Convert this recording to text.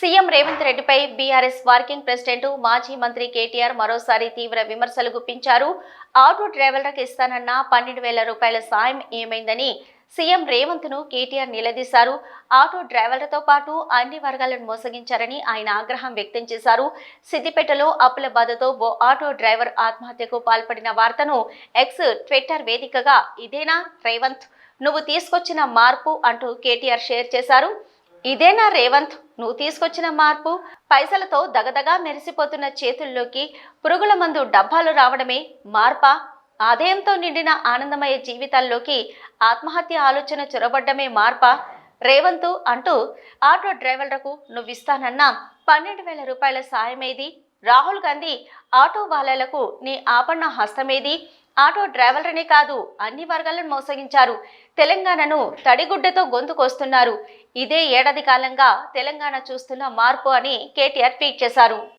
CM Revanth రెడ్డిపై BRS working president మాజీ మంత్రి కేటీఆర్ మరోసారి తీవ్ర విమర్శలు గుప్పించారు. ఆటో డ్రైవర్లకు ఇస్తానన్న పన్నెండు వేల రూపాయల సాయం ఏమైందని సీఎం రేవంత్ను కేటీఆర్ నిలదీశారు. ఆటో డ్రైవర్లతో పాటు అన్ని వర్గాలను మోసగించారని ఆయన ఆగ్రహం వ్యక్తం చేశారు. సిద్దిపేటలో అప్పుల బాధతో ఓ ఆటో డ్రైవర్ ఆత్మహత్యకు పాల్పడిన వార్తను ఎక్స్ ట్విట్టర్ వేదికగా ఇదేనా రేవంత్? నువ్వు తీసుకొచ్చిన మార్పు అంటూ కేటీఆర్ షేర్ చేశారు. ఇదేనా రేవంత్. నువ్వు తీసుకొచ్చిన మార్పు పైసలతో దగదగా మెరిసిపోతున్న చేతుల్లోకి పురుగుల మందు డబ్బాలు రావడమే మార్పా? ఆదాయంతో నిండిన ఆనందమయ జీవితాల్లోకి ఆత్మహత్య ఆలోచన చొరబడ్డమే మార్పా? రేవంత్ అంటూ ఆటో డ్రైవర్లకు నువ్విస్తానన్న పన్నెండు వేల రూపాయల సాయమేది? రాహుల్ గాంధీ ఆటో వాళ్ళలకు నీ ఆపన్న హస్తమేది? ఆటో డ్రైవర్లనే కాదు అన్ని వర్గాలను మోసగించారు. తెలంగాణను తడిగుడ్డతో గొంతుకొస్తున్నారు. ఇదే ఏడాది కాలంగా తెలంగాణ చూస్తున్న మార్పు అని కేటీఆర్ ట్వీట్ చేశారు.